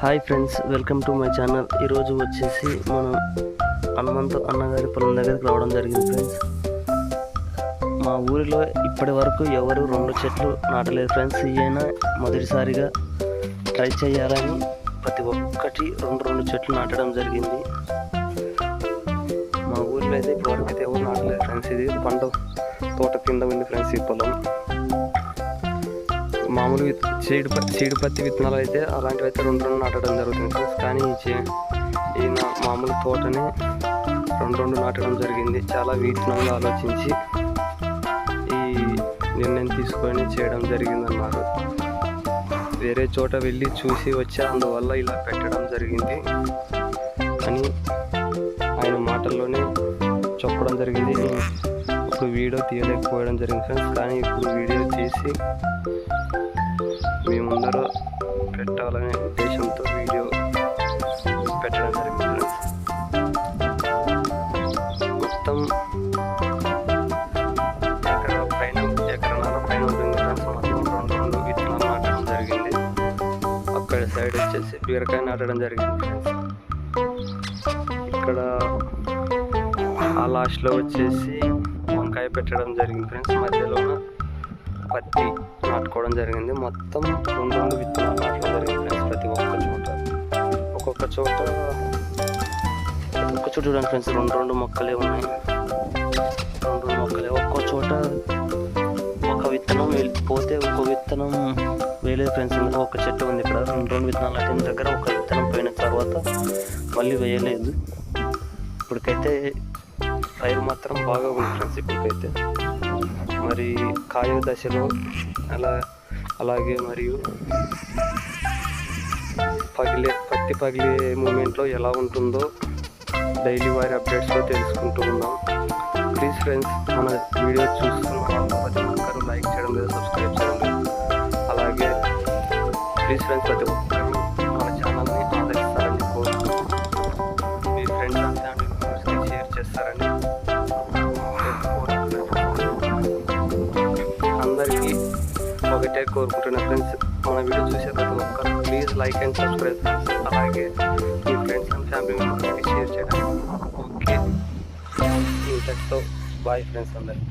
Hi friends welcome to my channel. ఈరోజు వచ్చేసి మనం హనుమంత్ అన్నగారి పొలం దగ్గరికి రావడం జరిగింది ఫ్రెండ్స్. మా ఊరిలో ఇప్పటి వరకు ఎవరు రెండు చెట్లు నాటలేదు ఫ్రెండ్స్. ఈయన మొదటిసారిగా ట్రై చేయాలని ప్రతి ఒక్కటి రెండు రెండు చెట్లు నాటడం జరిగింది. మా ఊరిలో అయితే ఇప్పటివరకు అయితే ఎవరు నాటలేదు ఫ్రెండ్స్. ఇది పంట తోట కింద ఉంది ఫ్రెండ్స్ ఈ పొలం. మామూలు విత్ సీడ్ సీడ్ పత్తి విత్తనాలు అయితే అలాంటివి అయితే రెండు రెండు నాటడం జరుగుతుంది ఫ్రెండ్స్. కానీ ఈ ఈయన మామూలు తోటని రెండు రెండు నాటడం జరిగింది. చాలా వీక్షణంగా ఆలోచించి ఈ నిర్ణయం తీసుకొని చేయడం జరిగిందన్నారు వేరే చోట వెళ్ళి చూసి వచ్చి అందువల్ల ఇలా పెట్టడం జరిగింది. అని ఆయన మాటల్లోనే చెప్పడం జరిగింది. ఇప్పుడు వీడియో తీయలేకపోవడం జరిగింది ఫ్రెండ్స్. కానీ ఇప్పుడు వీడియో తీసి మీ పెట్టాలనే ఉద్దేశంతో వీడియో పెట్టడం జరిగింది. మొత్తం పైన పైన రెండు విత్తనాలు నాటడం జరిగింది. అక్కడ సైడ్ వచ్చేసి బీరకాయ నాటడం జరిగింది ఇక్కడ ఆ లాస్ట్లో వచ్చేసి వంకాయ పెట్టడం జరిగింది ఫ్రెండ్స్ మధ్యలో పత్తి నాటుకోవడం జరిగింది. మొత్తం రెండు రెండు విత్తనాలు నాటడం జరిగింది ఫ్రెండ్స్ ప్రతి ఒక్క చోట ఒక్కొక్క చోట ఒక్క చోట చూడండి ఫ్రెండ్స్ రెండు రెండు మొక్కలే ఉన్నాయి. రెండు రెండు మొక్కలే. ఒక్కో చోట ఒక విత్తనం వెళ్ళిపోతే ఒక విత్తనం వేయలేదు ఫ్రెండ్స్. ఇందులో ఒక చెట్టు ఉంది ఇక్కడ. రెండు రెండు విత్తనాలు నాటిన దగ్గర ఒక విత్తనం పోయిన తర్వాత మళ్ళీ వేయలేదు. ఇప్పటికైతే పైరు మాత్రం బాగా ఉంది ఫ్రెండ్స్ ఇప్పటికైతే. మరి కాయ దశలో అలా అలాగే మరియు పగిలే పత్తి పగిలే మూమెంట్లో ఎలా ఉంటుందో డైలీ వారి అప్డేట్స్లో తెలుసుకుంటూ ఉన్నాం ప్లీజ్ ఫ్రెండ్స్ మన వీడియో చూస్తున్న ప్రతి ఒక్కరు లైక్ చేయడం లేదు సబ్స్క్రైబ్ చేయండి అలాగే ప్లీజ్ ఫ్రెండ్స్ ప్రతి ఒక్కరు మన ఛానల్ని ఆదరిస్తారని కోరుతూ మీ ఫ్రెండ్స్ అంతా షేర్ చేస్తారని అందరికీ ఒకటే కోరుకుంటున్నా ఫ్రెండ్స్ మన వీడియో చూసే ప్రతి ఒక్కరు please like and subscribe friends అలాగే మీ ఫ్రెండ్స్ అండ్ ఫ్యామిలీ మెంబర్స్కి షేర్ చేయడం ఓకే ఇంతటితో బాయ్ ఫ్రెండ్స్ అందరికీ